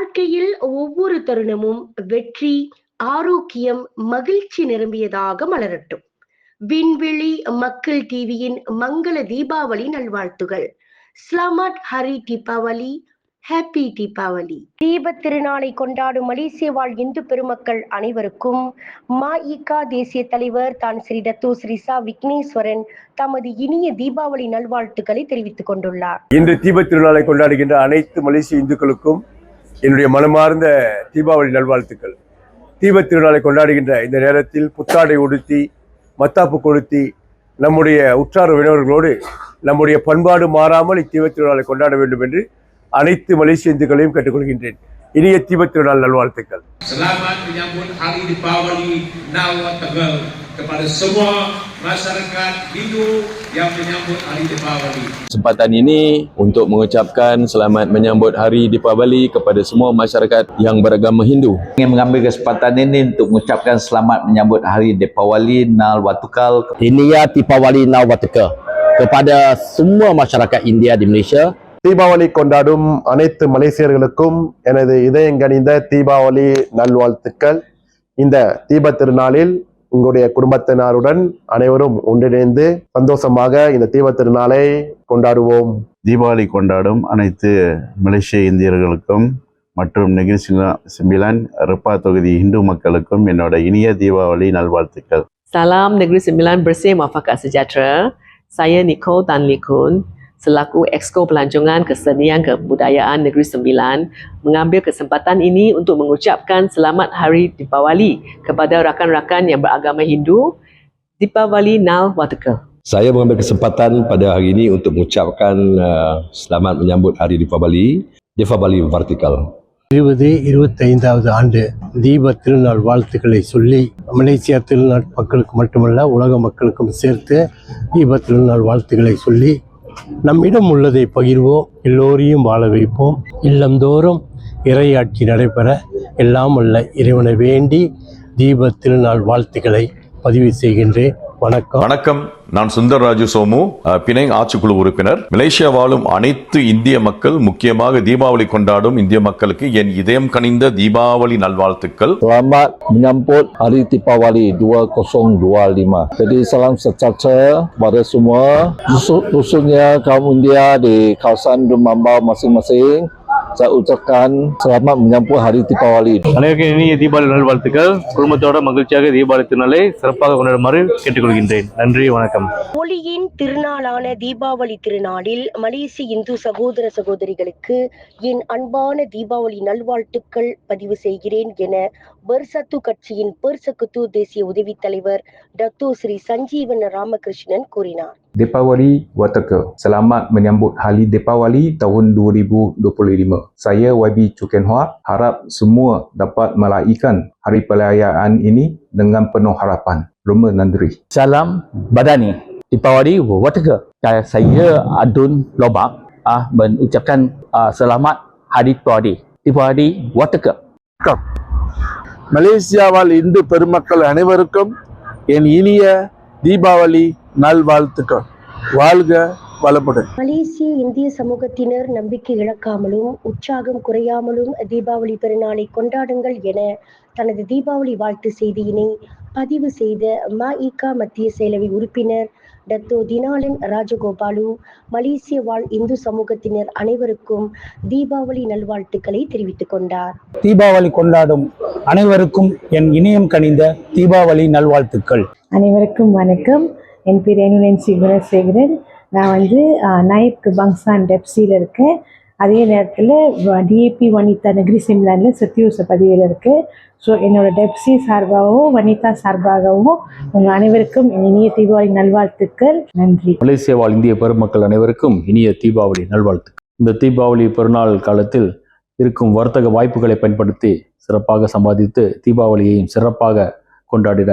வாழ்க்கையில் ஒவ்வொரு தருணமும் வெற்றி ஆரோக்கியம் மகிழ்ச்சி நிரம்பியதாக மலரட்டும். விண்வெளி மக்கள் டிவியின் மங்கள தீபாவளி நல்வாழ்த்துகள். ஸ்லாமட் ஹரி தீபாவளி ஹாப்பி தீபாவளி. தீப திருநாளை கொண்டாடும் மலேசிய வாழ் இந்து பெருமக்கள் அனைவருக்கும் மா இகா தேசிய தலைவர் தான் ஸ்ரீ டத்தோ ஸ்ரீசா விக்னேஸ்வரன் தமது இனிய தீபாவளி நல்வாழ்த்துக்களை தெரிவித்துக் கொண்டுள்ளார். இன்று தீப திருநாளை கொண்டாடுகின்ற அனைத்து மலேசிய இந்துக்களுக்கும் என்னுடைய மனமார்ந்த தீபாவளி நல்வாழ்த்துக்கள். தீபத் திருநாளை கொண்டாடுகின்ற இந்த நேரத்தில் புத்தாடை உடுத்தி மத்தாப்பு கொளுத்தி நம்முடைய உற்றார் உறவினர்களோடு நம்முடைய பண்பாடு மாறாமல் இத்தீப திருநாளை கொண்டாட வேண்டும் என்று அனைத்து மலேசிய இந்துக்களையும் கேட்டுக்கொள்கின்றேன். இனிய தீபத் திருநாள் நல்வாழ்த்துக்கள். Selamat menyambut Hari Deepawali Nawa Tegal kepada semua masyarakat Hindu yang menyambut Hari Deepawali. kesempatan ini untuk mengucapkan selamat menyambut Hari Deepavali kepada semua masyarakat yang beragama Hindu. ingin mengambil kesempatan ini untuk mengucapkan selamat menyambut Hari Deepawali Nal Watukal Inia Tipawali Nawataka kepada semua masyarakat India di Malaysia Deepavali கொண்டாடும் அனைத்து மலேசியர்களுக்கும் எனது இதயங்கனிந்த தீபாவளி நல்வாழ்த்துக்கள் இந்த தீப திருநாளில் உங்களுடைய குடும்பத்தினருடன் அனைவரும் ஒன்றிணைந்து சந்தோஷமாக இந்த தீப திருநாளை கொண்டாடுவோம். தீபாவளி கொண்டாடும் அனைத்து மலேசிய இந்தியர்களுக்கும் மற்றும் நெகிரி சிம்பிலான் ரெப்பா தொகுதி இந்து மக்களுக்கும் என்னோட இனிய தீபாவளி நல்வாழ்த்துக்கள். Salam Negeri Sembilan bersih muafakat sejahtera. Saya Nicole Tan Lee Kun selaku Exco Pelancongan Kesenian Kebudayaan Negeri Sembilan mengambil kesempatan ini untuk mengucapkan selamat Hari Deepawali kepada rakan-rakan yang beragama Hindu. Deepawali Nal Watakal. Saya mengambil kesempatan pada hari ini untuk mengucapkan uh, selamat menyambut Hari Deepavali, Deepavali Vertikal. இருபது இருபத்தைந்தாவது ஆண்டு தீப திருநாள் வாழ்த்துக்களை சொல்லி Malaysia திருநாள் மக்களுக்கு மட்டுமல்ல உலக மக்களுக்கும் சேர்த்து தீப திருநாள் வாழ்த்துக்களை சொல்லி நம்மிடம் உள்ளதை பகிர்வோம் எல்லோரையும் வாழ வைப்போம். இல்லந்தோறும் இறையாட்சி நடைபெற எல்லாம் அல்ல இறைவனை வேண்டி தீப திருநாள் வாழ்த்துக்களை. பதிவு செய்கின்றேன். வணக்கம். வணக்கம். நான் சுந்தர் ராஜு சோமு பிணைங் ஆட்சிக்குழு உறுப்பினர். மலேசியா வாழும் அனைத்து இந்திய மக்கள் முக்கியமாக தீபாவளி கொண்டாடும் இந்திய மக்களுக்கு என் இதயம் கனிந்த தீபாவளி நல்வாழ்த்துக்கள். Selamat menyambut Hari Tipawali 2025. Jadi salam sejahtera kepada semua. Rusun- rusunnya kaum India di kawasan Dumambau masing-masing. Saya ucapkan selamat menyambut Hari Tipawali. அனைவருக்கும் இனிய தீபாவளி நல்வாழ்த்துக்கள். குடும்பத்தோட மகிழ்ச்சியாக தீபாவளி திருநாளை சிறப்பாக கொண்டாடுமாறு கேட்டுக்கொள்கின்றேன். நன்றி வணக்கம். ஒளியின் திருநாளான தீபாவளி திருநாளில் மலேசிய இந்து சகோதர சகோதரிகளுக்கு என் அன்பான தீபாவளி நல்வாழ்த்துக்கள் பதிவு செய்கிறேன் என பெர்சத்து கட்சியின் பெர்சகுத்து தேசிய உதவித் தலைவர் டத்தோ ஸ்ரீ சஞ்சீவன் ராமகிருஷ்ணன் கூறினார். Deepawali Watukal Selamat menyambut Hari Deepawali tahun 2025 Saya YB Chuken Hua harap semua dapat meraihkan hari perayaan ini dengan penuh harapan Roma Nandri Salam Badani. Tipawali Wataka. Saya Adun Lobak ah mengucapkan ah, selamat Hari Tipawali. Tipawali Wataka. Malaysia வாழ் இந்து பெருமக்கள் அனைவருக்கும் என் இனிய தீபாவளி நல்வாழ்த்துக்கள். வாழ்க வளமுடன். மலேசிய இந்திய சமூகத்தினர் நம்பிக்கை இழக்காமலும் உற்சாகம் குறையாமலும் தீபாவளி பெருநாளை கொண்டாடுங்கள் என தனது தீபாவளி வாழ்த்து செய்தியினை பதிவு செய்த மஇகா மத்திய செயலவை உறுப்பினர் டத்தோ தினாலன் ராஜகோபாலு மலேசிய வாழ் இந்து சமூகத்தினர் அனைவருக்கும் தீபாவளி நல்வாழ்த்துக்களை தெரிவித்துக் கொண்டார். தீபாவளி கொண்டாடும் அனைவருக்கும் என் இணையம் கனிந்த தீபாவளி நல்வாழ்த்துக்கள். அனைவருக்கும் வணக்கம். என் பேர் ரேணுலன்சி குணசேகரன் நான் வந்து ஆஹ், பங்சான் டெப்சியில் இருக்கேன். அதே நேரத்தில் டிஏபி வனிதா நெகிரி சிம்லானில் சத்தியூச பதிவில் இருக்கேன் ஸோ என்னோட டெப்சி சார்பாகவும் வனிதா சார்பாகவும் உங்கள் அனைவருக்கும் இனிய தீபாவளி நல்வாழ்த்துக்கள். நன்றி. மலேசிய வாழ் இந்திய பெருமக்கள் அனைவருக்கும் இனிய தீபாவளி நல்வாழ்த்து இந்த தீபாவளி பெருநாள் காலத்தில் இருக்கும் வர்த்தக வாய்ப்புகளை பயன்படுத்தி சிறப்பாக சம்பாதித்து தீபாவளியையும் சிறப்பாக கொண்டாடிட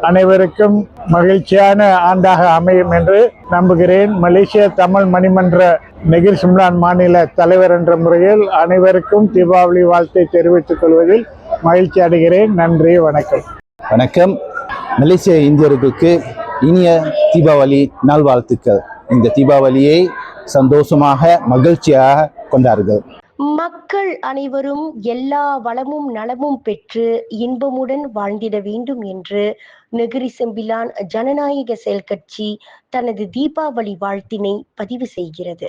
அனைவருக்கும் மகிழ்ச்சியான ஆண்டாக அமையும் என்று நம்புகிறேன். மலேசிய தமிழ் மணிமன்ற நெகிர் சிம்லான் மாநில தலைவர் என்ற முறையில் அனைவருக்கும் தீபாவளி வாழ்த்தை தெரிவித்துக் கொள்வதில் மகிழ்ச்சி அடைகிறேன். நன்றி வணக்கம். வணக்கம். மலேசிய இந்தியர்களுக்கு இனிய தீபாவளி நல்வாழ்த்துக்கள் இந்த தீபாவளியை சந்தோஷமாக மகிழ்ச்சியாக கொண்டார்கள் மக்கள் அனைவரும் எல்லா வளமும் நலமும் பெற்று இன்பமுடன் வாழ்ந்திட வேண்டும் என்று நெகிரி செம்பிலான் ஜனநாயக செயல் கட்சி தனது தீபாவளி வாழ்த்தினை பதிவு செய்கிறது.